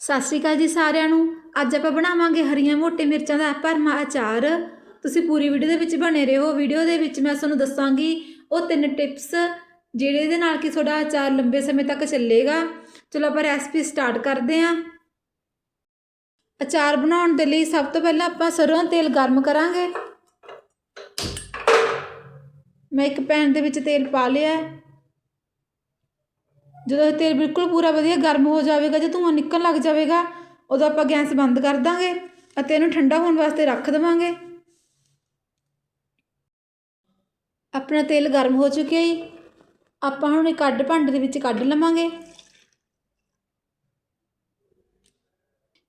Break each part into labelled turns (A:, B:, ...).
A: ਸਤਿ ਸ਼੍ਰੀ ਅਕਾਲ ਜੀ ਸਾਰਿਆਂ ਨੂੰ। ਅੱਜ ਆਪਾਂ ਬਣਾਵਾਂਗੇ ਹਰੀਆਂ ਮੋਟੇ ਮਿਰਚਾਂ ਦਾ ਭਰਮਾ ਅਚਾਰ। ਤੁਸੀਂ ਪੂਰੀ ਵੀਡੀਓ ਦੇ ਵਿੱਚ ਬਣੇ ਰਹੋ। ਵੀਡੀਓ ਦੇ ਵਿੱਚ ਮੈਂ ਤੁਹਾਨੂੰ ਦੱਸਾਂਗੀ ਉਹ ਤਿੰਨ ਟਿਪਸ, ਜਿਹੜੇ ਦੇ ਨਾਲ ਕਿ ਤੁਹਾਡਾ ਅਚਾਰ ਲੰਬੇ ਸਮੇਂ ਤੱਕ ਚੱਲੇਗਾ। ਚਲੋ ਆਪਾਂ ਰੈਸਪੀ ਸਟਾਰਟ ਕਰਦੇ ਹਾਂ। ਅਚਾਰ ਬਣਾਉਣ ਦੇ ਲਈ ਸਭ ਤੋਂ ਪਹਿਲਾਂ ਆਪਾਂ ਸਰੋਂ ਦਾ ਤੇਲ ਗਰਮ ਕਰਾਂਗੇ। ਮੈਂ ਇੱਕ ਪੈਨ ਦੇ ਵਿੱਚ ਤੇਲ ਪਾ ਲਿਆ ਹੈ। ਜਦੋਂ ਇਹ ਤੇਲ ਬਿਲਕੁਲ ਪੂਰਾ ਵਧੀਆ ਗਰਮ ਹੋ ਜਾਵੇਗਾ, ਜੇ ਧੂੰਆਂ ਨਿਕਲਣ ਲੱਗ ਜਾਵੇਗਾ, ਉਦੋਂ ਆਪਾਂ ਗੈਸ ਬੰਦ ਕਰ ਦਾਂਗੇ ਅਤੇ ਇਹਨੂੰ ਠੰਡਾ ਹੋਣ ਵਾਸਤੇ ਰੱਖ ਦੇਵਾਂਗੇ। ਆਪਣਾ ਤੇਲ ਗਰਮ ਹੋ ਚੁੱਕਿਆ ਜੀ। ਆਪਾਂ ਹੁਣ ਇੱਕ ਅੱਡ ਭਾਂਡੇ ਦੇ ਵਿੱਚ ਕੱਢ ਲਵਾਂਗੇ।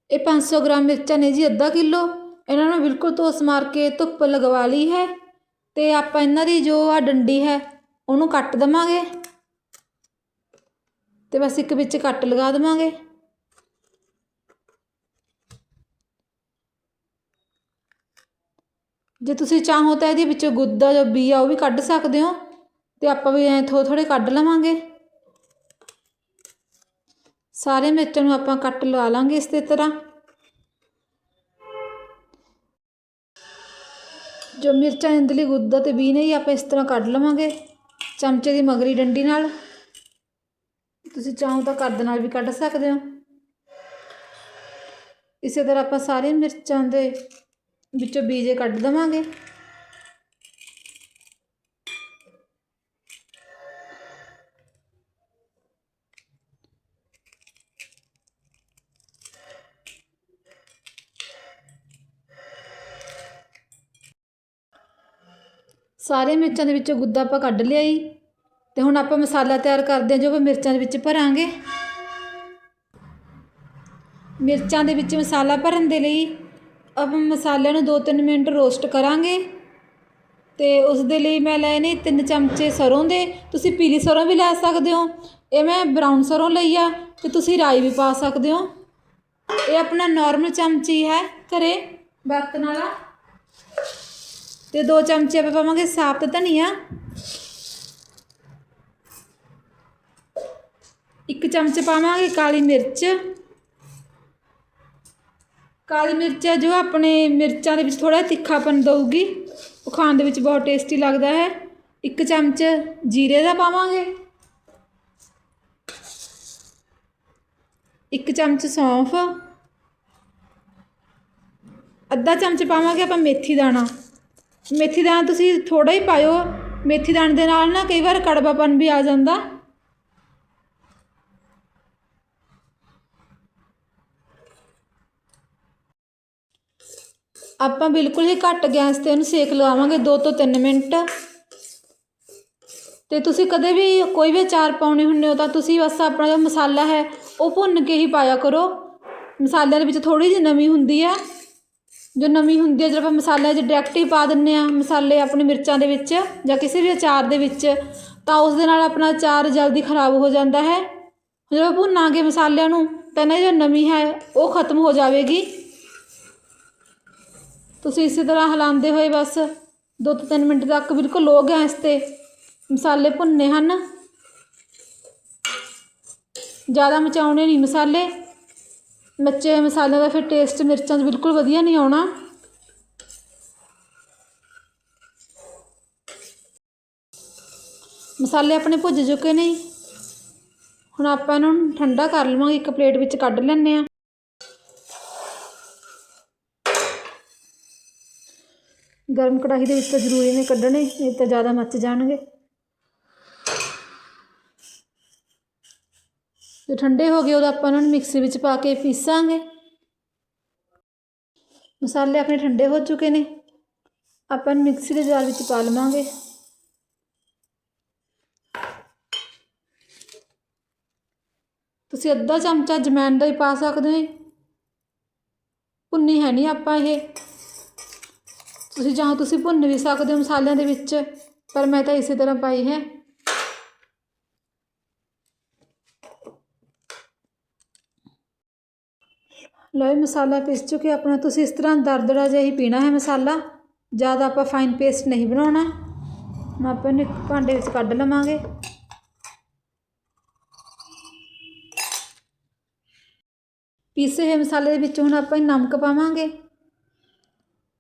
A: ਇਹ 500 ਗ੍ਰਾਮ ਮਿਰਚਾਂ ਨੇ ਜੀ ਅੱਧਾ ਕਿਲੋ। ਇਹਨਾਂ ਨੂੰ ਬਿਲਕੁਲ ਧੋਸ ਮਾਰ ਕੇ ਧੁੱਪ ਲਗਵਾ ਲਈ ਹੈ। ਤੇ ਆਪਾਂ ਇਹਨਾਂ ਦੀ ਜੋ ਆ ਡੰਡੀ ਹੈ, ਉਹਨੂੰ ਕੱਟ ਦਵਾਂਗੇ। ਤੇ ਬਸ ਇੱਕ ਵਿੱਚ ਕੱਟ ਲਗਾ ਦੇਵਾਂਗੇ। ਜੇ ਤੁਸੀਂ ਚਾਹੋ ਤਾਂ ਇਹਦੇ ਵਿੱਚੋਂ ਗੁੱਦਾ ਜੋ ਬੀ ਆ ਉਹ ਵੀ ਕੱਢ ਸਕਦੇ ਹੋ, ਤੇ ਆਪਾਂ ਵੀ ਐ ਥੋੜ੍ਹੇ ਥੋੜ੍ਹੇ ਕੱਢ ਲਵਾਂਗੇ। ਸਾਰੇ ਮਿਰਚਾਂ ਨੂੰ ਆਪਾਂ ਕੱਟ ਲਗਾ ਲਾਂਗੇ ਇਸੇ ਤਰ੍ਹਾਂ। ਜੋ ਮਿਰਚਾਂ ਇੰਦਲੀ ਗੁੱਦਾ ਤੇ ਬੀ ਨੇ ਹੀ ਆਪਾਂ ਇਸ ਤਰ੍ਹਾਂ ਕੱਢ ਲਵਾਂਗੇ, ਚਮਚੇ ਦੀ ਮਗਰੀ ਡੰਡੀ ਨਾਲ। ਤੁਸੀਂ ਚਾਹੋ ਤਾਂ ਕਰਦ ਨਾਲ ਵੀ ਕੱਢ ਸਕਦੇ ਹੋ। ਇਸੇ ਤਰ੍ਹਾਂ ਆਪਾਂ ਸਾਰੀਆਂ ਮਿਰਚਾਂ ਦੇ ਵਿੱਚੋਂ ਬੀਜੇ ਕੱਢ ਦਵਾਂਗੇ। ਸਾਰੇ ਮਿਰਚਾਂ ਦੇ ਵਿੱਚੋਂ ਗੁੱਦਾ ਆਪਾਂ ਕੱਢ ਲਿਆ ਜੀ। ਤੇ ਹੁਣ ਆਪਾਂ ਮਸਾਲਾ ਤਿਆਰ ਕਰਦੇ ਹਾਂ ਜੋ ਆਪਾਂ ਮਿਰਚਾਂ ਦੇ ਵਿੱਚ ਭਰਾਂਗੇ। ਮਿਰਚਾਂ ਦੇ ਵਿੱਚ ਮਸਾਲਾ ਭਰਨ ਦੇ ਲਈ ਆਪਾਂ ਮਸਾਲਿਆਂ ਨੂੰ 2-3 ਮਿੰਟ ਰੋਸਟ ਕਰਾਂਗੇ। ਤੇ ਉਸ ਦੇ ਲਈ ਮੈਂ ਲਏ ਨੇ 3 ਚਮਚੇ ਸਰੋਂ ਦੇ। ਤੁਸੀਂ ਪੀਲੀ ਸਰੋਂ ਵੀ ਲੈ ਸਕਦੇ ਹੋ। ਇਹ ਮੈਂ ਬਰਾਊਨ ਸਰੋਂ ਲਈ ਆ ਤੇ ਤੁਸੀਂ ਰਾਈ ਵੀ ਪਾ ਸਕਦੇ ਹੋ। ਇਹ ਆਪਣਾ ਨਾਰਮਲ ਚਮਚੀ ਹੈ ਘਰੇ ਵਰਤਣ ਵਾਲਾ। ਤੇ 2 ਚਮਚੇ ਆਪਾਂ ਪਾਵਾਂਗੇ ਸਾਬਤ ਧਨੀਆ। ਇੱਕ ਚਮਚ ਪਾਵਾਂਗੇ ਕਾਲੀ ਮਿਰਚ। ਕਾਲੀ ਮਿਰਚ ਹੈ ਜੋ ਆਪਣੇ ਮਿਰਚਾਂ ਦੇ ਵਿੱਚ ਥੋੜਾ ਤਿੱਖਾਪਨ ਦਊਗੀ। ਉਹ ਖਾਣ ਦੇ ਵਿੱਚ ਬਹੁਤ ਟੇਸਟੀ ਲੱਗਦਾ ਹੈ। ਇੱਕ ਚਮਚ ਜੀਰੇ ਦਾ ਪਾਵਾਂਗੇ। ਇੱਕ ਚਮਚ ਸੌਂਫ। ਅੱਧਾ ਚਮਚ ਪਾਵਾਂਗੇ ਆਪਾਂ ਮੇਥੀ ਦਾਣਾ। ਮੇਥੀ ਦਾਣਾ ਤੁਸੀਂ ਥੋੜਾ ਹੀ ਪਾਇਓ। ਮੇਥੀ ਦਾਣੇ ਦੇ ਨਾਲ ਨਾ ਕਈ ਵਾਰ ਕੜਵਾਪਨ ਵੀ ਆ ਜਾਂਦਾ। ਆਪਾਂ ਬਿਲਕੁਲ ਹੀ ਘੱਟ ਗੈਸ ਤੇ ਉਹਨੂੰ ਸੇਕ ਲਗਾਵਾਂਗੇ 2 ਤੋਂ 3 ਮਿੰਟ। ਤੇ ਤੁਸੀਂ ਕਦੇ ਵੀ ਕੋਈ ਵੀ ਅਚਾਰ ਪਾਉਣੇ ਹੁੰਦੇ ਹੋ ਤਾਂ ਤੁਸੀਂ ਬਸ ਆਪਣਾ ਜੋ ਮਸਾਲਾ ਹੈ, ਉਹ ਭੁੰਨ ਕੇ ਹੀ ਪਾਇਆ ਕਰੋ। ਮਸਾਲਿਆਂ ਦੇ ਵਿੱਚ ਥੋੜੀ ਜਿਹੀ ਨਮੀ ਹੁੰਦੀ ਹੈ। ਜੋ ਨਮੀ ਹੁੰਦੀ ਹੈ, ਜਦੋਂ ਆਪਾਂ ਮਸਾਲੇ 'ਚ ਡਾਇਰੈਕਟ ਹੀ ਪਾ ਦਿੰਨੇ ਆ ਮਸਾਲੇ ਆਪਣੇ ਮਿਰਚਾਂ ਦੇ ਵਿੱਚ ਜਾਂ ਕਿਸੇ ਵੀ ਅਚਾਰ ਦੇ ਵਿੱਚ, ਤਾਂ ਉਸ ਦੇ ਨਾਲ ਆਪਣਾ ਅਚਾਰ ਜਲਦੀ ਖਰਾਬ ਹੋ ਜਾਂਦਾ ਹੈ। ਜਦੋਂ ਭੁੰਨਾਂਗੇ ਮਸਾਲਿਆਂ ਨੂੰ, ਤਾਂ ਇਹਨਾਂ ਜੋ ਨਮੀ ਹੈ, ਉਹ ਖਤਮ ਹੋ ਜਾਵੇਗੀ। ਤੁਸੀਂ ਇਸੇ ਤਰ੍ਹਾਂ ਹਿਲਾਉਂਦੇ ਹੋਏ ਬਸ 2 ਤੋਂ 3 ਮਿੰਟ ਤੱਕ ਬਿਲਕੁਲ ਲੋ ਗੈਸ ਤੇ। ਮਸਾਲੇ ਭੁੰਨੇ ਹਨ। ਜ਼ਿਆਦਾ ਮਚਾਉਣੇ ਨਹੀਂ ਮਸਾਲੇ। ਮੱਚੇ ਹੋਏ ਮਸਾਲਿਆਂ ਦਾ ਫਿਰ ਟੇਸਟ ਮਿਰਚਾਂ ਦਾ ਬਿਲਕੁਲ ਵਧੀਆ ਨਹੀਂ ਆਉਣਾ। ਮਸਾਲੇ ਆਪਣੇ ਭੁੱਜ ਚੁੱਕੇ ਨੇ। ਹੁਣ ਆਪਾਂ ਇਹਨਾਂ ਨੂੰ ਠੰਡਾ ਕਰ ਲਵਾਂਗੇ। ਇੱਕ ਪਲੇਟ ਵਿੱਚ ਕੱਢ ਲੈਂਦੇ ਆ ਗਰਮ ਕੜਾਹੀ ਦੇ ਵਿੱਚ ਤਾਂ ਜ਼ਰੂਰੀ ਨੇ ਕੱਢਣੇ ਨਹੀਂ ਤਾਂ ਜ਼ਿਆਦਾ ਮੱਚ ਜਾਣਗੇ। ਜੇ ਠੰਡੇ ਹੋ ਗਏ, ਉਦੋਂ ਆਪਾਂ ਉਹਨਾਂ ਨੂੰ ਮਿਕਸੀ ਵਿੱਚ ਪਾ ਕੇ ਪੀਸਾਂਗੇ। ਮਸਾਲੇ ਆਪਣੇ ਠੰਡੇ ਹੋ ਚੁੱਕੇ ਨੇ। ਆਪਾਂ ਮਿਕਸੀ ਦੇ ਜਾਰ ਵਿੱਚ ਪਾ ਲਵਾਂਗੇ। ਤੁਸੀਂ ਅੱਧਾ ਚਮਚਾ ਜਮੈਨ ਦਾ ਹੀ ਪਾ ਸਕਦੇ ਹੋ। ਜੀ। ਭੁੰਨੀ ਹੈ ਨਹੀਂ ਆਪਾਂ ਇਹ। ਤੁਸੀਂ ਜਾਂ ਤੁਸੀਂ ਭੁੰਨ ਵੀ ਸਕਦੇ ਹੋ ਮਸਾਲਿਆਂ ਦੇ ਵਿੱਚ, ਪਰ ਮੈਂ ਤਾਂ ਇਸੇ ਤਰ੍ਹਾਂ ਪਾਈ ਹੈ। ਲਓ ਮਸਾਲਾ ਪਿਸ ਚੁੱਕੇ ਆਪਣਾ, ਤੁਸੀਂ ਇਸ ਤਰ੍ਹਾਂ ਦਰਦੜਾ ਜਿਹਾ ਹੀ ਪੀਣਾ ਹੈ ਮਸਾਲਾ। ਜ਼ਿਆਦਾ ਆਪਾਂ ਫਾਈਨ ਪੇਸਟ ਨਹੀਂ ਬਣਾਉਣਾ। ਮੈਂ ਆਪਾਂ ਇਹਨੂੰ ਭਾਂਡੇ ਵਿੱਚ ਕੱਢ ਲਵਾਂਗੇ। ਪੀਸੇ ਹੋਏ ਮਸਾਲੇ ਦੇ ਵਿੱਚ ਹੁਣ ਆਪਾਂ ਨਮਕ ਪਾਵਾਂਗੇ।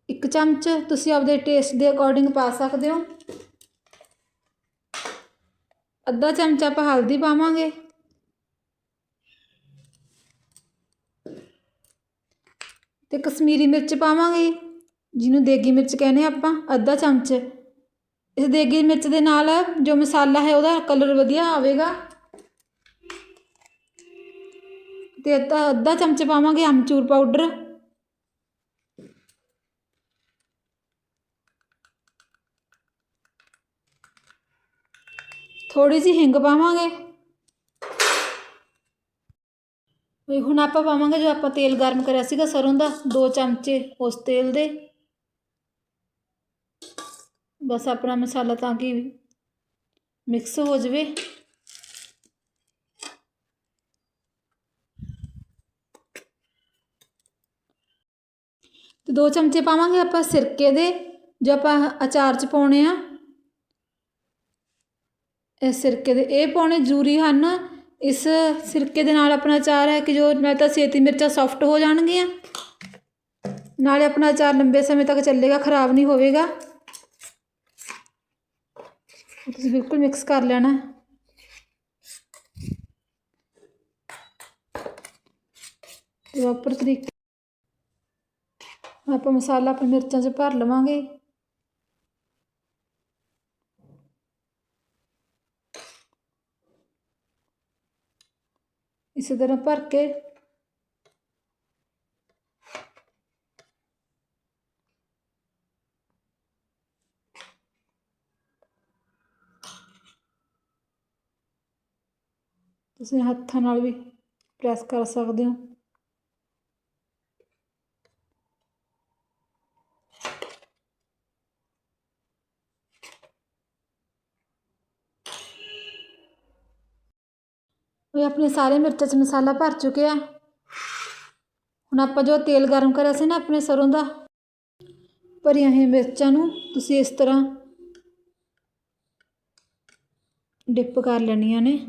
A: ਇੱਕ ਚਮਚ ਤੁਸੀਂ ਆਪਦੇ ਟੇਸਟ ਦੇ ਅਕੋਰਡਿੰਗ ਪਾ ਸਕਦੇ ਹੋ। ਅੱਧਾ ਚਮਚ ਆਪਾਂ ਹਲਦੀ ਪਾਵਾਂਗੇ। ਤੇ ਕਸ਼ਮੀਰੀ ਮਿਰਚ ਪਾਵਾਂਗੇ। ਜਿਹਨੂੰ ਦੇਗੀ ਮਿਰਚ ਕਹਿੰਦੇ ਆ ਆਪਾਂ, ਅੱਧਾ ਚਮਚ। ਇਸ ਦੇਗੀ ਮਿਰਚ ਦੇ ਨਾਲ ਜੋ ਮਸਾਲਾ ਹੈ ਉਹਦਾ ਕਲਰ ਵਧੀਆ ਆਵੇਗਾ। ਤੇ ਅੱਧਾ ਅੱਧਾ ਚਮਚ ਪਾਵਾਂਗੇ ਅਮਚੂਰ ਪਾਊਡਰ ਥੋੜੀ ਜਿਹੀ ਹਿੰਗ ਪਾਵਾਂਗੇ। ਵੀ ਹੁਣ ਆਪਾਂ ਪਾਵਾਂਗੇ ਜੋ ਆਪਾਂ ਤੇਲ ਗਰਮ ਕਰਿਆ ਸੀਗਾ ਸਰੋਂ ਦਾ, ਦੋ ਚਮਚੇ ਉਸ ਤੇਲ ਦੇ। ਬਸ ਆਪਣਾ ਮਸਾਲਾ ਤਾਂ ਕਿ ਮਿਕਸ ਹੋ ਜਾਵੇ। ਤੇ ਦੋ ਚਮਚੇ ਪਾਵਾਂਗੇ ਆਪਾਂ ਸਿਰਕੇ ਦੇ, ਜੋ ਆਪਾਂ ਅਚਾਰ ਚ ਪਾਉਣੇ ਆ। ਸਿਰਕੇ ਦੇ, ਇਹ ਪਾਉਣੇ ਜ਼ਰੂਰੀ ਹਨ। ਇਸ ਸਿਰਕੇ ਦੇ ਨਾਲ ਆਪਣਾ ਅਚਾਰ ਹੈ ਕਿ ਜੋ ਨਾਲ ਤਾਂ ਛੇਤੀ ਮਿਰਚਾਂ ਸੌਫਟ ਹੋ ਜਾਣਗੀਆਂ। ਨਾਲੇ ਆਪਣਾ ਅਚਾਰ ਲੰਬੇ ਸਮੇਂ ਤੱਕ ਚੱਲੇਗਾ, ਖਰਾਬ ਨਹੀਂ ਹੋਵੇਗਾ। ਤੁਸੀਂ ਬਿਲਕੁਲ ਮਿਕਸ ਕਰ ਲੈਣਾ। ਪ੍ਰੋਪਰ ਤਰੀਕੇ ਆਪਾਂ ਮਸਾਲਾ ਆਪਣੇ ਮਿਰਚਾਂ 'ਚ ਭਰ ਲਵਾਂਗੇ। ਇਸੇ ਤਰ੍ਹਾਂ ਭਰ ਕੇ ਤੁਸੀਂ ਹੱਥਾਂ ਨਾਲ ਵੀ ਪ੍ਰੈਸ ਕਰ ਸਕਦੇ ਹੋ ਇਹ ਆਪਣੇ ਸਾਰੇ ਮਿਰਚਾਂ 'ਚ ਮਸਾਲਾ ਭਰ ਚੁੱਕਿਆ ਹੁਣ ਆਪਾਂ ਜੋ ਤੇਲ ਗਰਮ ਕਰਿਆ ਸੀ ਨਾ ਆਪਣੇ ਸਰੋਂ ਦਾ, ਭਰੀਆਂ ਹੋਈਆਂ ਮਿਰਚਾਂ ਨੂੰ ਤੁਸੀਂ ਇਸ ਤਰ੍ਹਾਂ ਡਿਪ ਕਰ ਲੈਣੀਆਂ ਨੇ।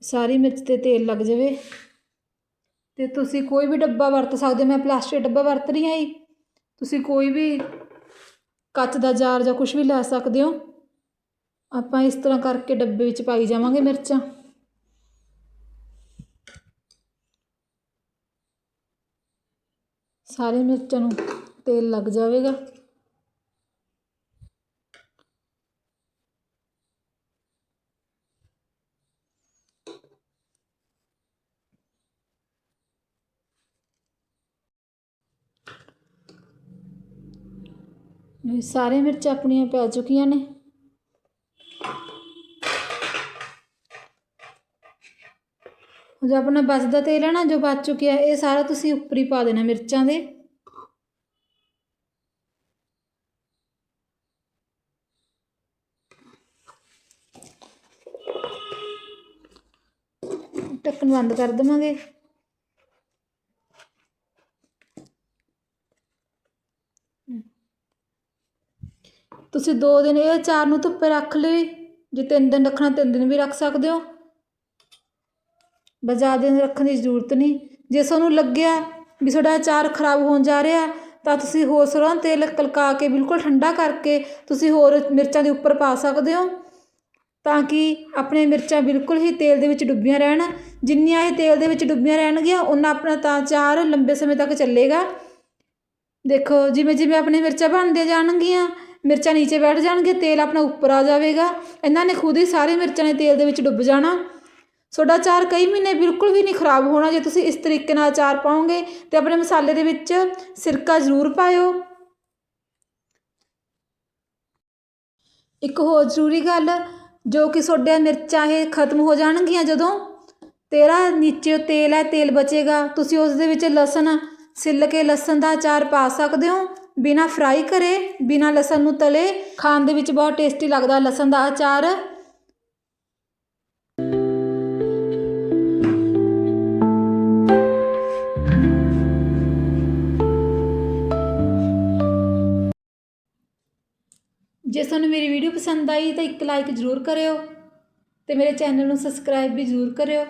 A: ਸਾਰੀ ਮਿਰਚ ਤੇ ਤੇਲ ਲੱਗ ਜਾਵੇ। ਤੇ ਤੁਸੀਂ ਕੋਈ ਵੀ ਡੱਬਾ ਵਰਤ ਸਕਦੇ ਹੋ, ਮੈਂ ਪਲਾਸਟਿਕ ਡੱਬਾ ਵਰਤ ਰਹੀ ਹਾਂ ਜੀ। ਤੁਸੀਂ ਕੋਈ ਵੀ ਕੱਚ ਦਾ ਜਾਰ ਜਾਂ ਕੁਝ ਵੀ ਲੈ ਸਕਦੇ ਹੋ। ਆਪਾਂ ਇਸ ਤਰ੍ਹਾਂ ਕਰਕੇ ਡੱਬੇ ਵਿੱਚ ਪਾਈ ਜਾਵਾਂਗੇ ਮਿਰਚਾਂ। ਸਾਰੇ ਮਿਰਚਾਂ ਨੂੰ ਤੇਲ ਲੱਗ ਜਾਵੇਗਾ। ਇਹ ਸਾਰੇ ਮਿਰਚ ਆਪਣੀਆਂ ਪੈ ਚੁੱਕੀਆਂ ਨੇ। ਜੋ ਆਪਣਾ ਬਚਦਾ ਤੇਲ ਹੈ ਨਾ, ਜੋ ਬਚ ਚੁੱਕਿਆ, ਇਹ ਸਾਰਾ ਤੁਸੀਂ ਉੱਪਰ ਹੀ ਪਾ ਦੇਣਾ ਮਿਰਚਾਂ ਦੇ। ਢੱਕਣ ਬੰਦ ਕਰ ਦੇਵਾਂਗੇ। ਤੁਸੀਂ ਦੋ ਦਿਨ ਇਹ ਚਾਰ ਨੂੰ ਧੁੱਪੇ ਰੱਖ ਲਈ ਜੇ ਤਿੰਨ ਦਿਨ ਰੱਖਣਾ, ਤਿੰਨ ਦਿਨ ਵੀ ਰੱਖ ਸਕਦੇ ਹੋ। ਬਸ ਜ਼ਿਆਦਾ ਦਿਨ ਰੱਖਣ ਦੀ ਜ਼ਰੂਰਤ ਨਹੀਂ। ਜੇ ਤੁਹਾਨੂੰ ਲੱਗਿਆ ਵੀ ਤੁਹਾਡਾ ਅਚਾਰ ਖਰਾਬ ਹੋਣ ਜਾ ਰਿਹਾ, ਤਾਂ ਤੁਸੀਂ ਹੋਰ ਸਰੋਂ ਦਾ ਤੇਲ ਕਲਕਾ ਕੇ ਬਿਲਕੁਲ ਠੰਡਾ ਕਰਕੇ ਤੁਸੀਂ ਹੋਰ ਮਿਰਚਾਂ ਦੇ ਉੱਪਰ ਪਾ ਸਕਦੇ ਹੋ, ਤਾਂ ਕਿ ਆਪਣੇ ਮਿਰਚਾਂ ਬਿਲਕੁਲ ਹੀ ਤੇਲ ਦੇ ਵਿੱਚ ਡੁੱਬੀਆਂ ਰਹਿਣ। ਜਿੰਨੀਆਂ ਇਹ ਤੇਲ ਦੇ ਵਿੱਚ ਡੁੱਬੀਆਂ ਰਹਿਣਗੀਆਂ ਉਨਾ ਆਪਣਾ ਤਾਂ ਅਚਾਰ ਲੰਬੇ ਸਮੇਂ ਤੱਕ ਚੱਲੇਗਾ। ਦੇਖੋ, ਜਿਵੇਂ ਜਿਵੇਂ ਆਪਣੀ ਮਿਰਚਾਂ ਬਣਦੀਆਂ ਜਾਣਗੀਆਂ, ਮਿਰਚਾਂ ਨੀਚੇ ਬੈਠ ਜਾਣਗੀਆਂ, ਤੇਲ ਆਪਣਾ ਉੱਪਰ ਆ ਜਾਵੇਗਾ। ਇਹਨਾਂ ਨੇ ਖੁਦ ਹੀ ਸਾਰੇ ਮਿਰਚਾਂ ਨੇ ਤੇਲ ਦੇ ਵਿੱਚ ਡੁੱਬ ਜਾਣਾ। ਤੁਹਾਡਾ ਅਚਾਰ ਕਈ ਮਹੀਨੇ ਬਿਲਕੁਲ ਵੀ ਨਹੀਂ ਖਰਾਬ ਹੋਣਾ। ਜੇ ਤੁਸੀਂ ਇਸ ਤਰੀਕੇ ਨਾਲ ਅਚਾਰ ਪਾਓਗੇ ਤੇ ਆਪਣੇ ਮਸਾਲੇ ਦੇ ਵਿੱਚ ਸਿਰਕਾ ਜ਼ਰੂਰ ਪਾਇਓ। ਇੱਕ ਹੋਰ ਜ਼ਰੂਰੀ ਗੱਲ, ਜੋ ਕਿ ਤੁਹਾਡੇ ਮਿਰਚਾਂ ਇਹ ਖਤਮ ਹੋ ਜਾਣਗੀਆਂ ਜਦੋਂ ਤੇਰਾ ਨੀਚੇ ਤੇਲ ਹੈ, ਤੇਲ ਬਚੇਗਾ। ਤੁਸੀਂ ਉਸ ਦੇ ਵਿੱਚ ਲਸਣ ਸਿੱਲ ਕੇ ਲਸਣ ਦਾ ਅਚਾਰ ਪਾ ਸਕਦੇ ਹੋ। ਬਿਨਾ ਫਰਾਈ ਕਰੇ, ਬਿਨਾ ਲਸਣ ਨੂੰ ਤਲੇ। ਖਾਣ ਦੇ ਵਿੱਚ ਬਹੁਤ ਟੇਸਟੀ ਲੱਗਦਾ ਲਸਣ ਦਾ ਅਚਾਰ। ਪਸੰਦ ਆਈ ਤਾਂ ਇੱਕ ਲਾਈਕ ਜ਼ਰੂਰ ਕਰਿਓ ਤੇ ਮੇਰੇ ਚੈਨਲ ਨੂੰ ਸਬਸਕ੍ਰਾਈਬ ਵੀ ਜ਼ਰੂਰ ਕਰਿਓ।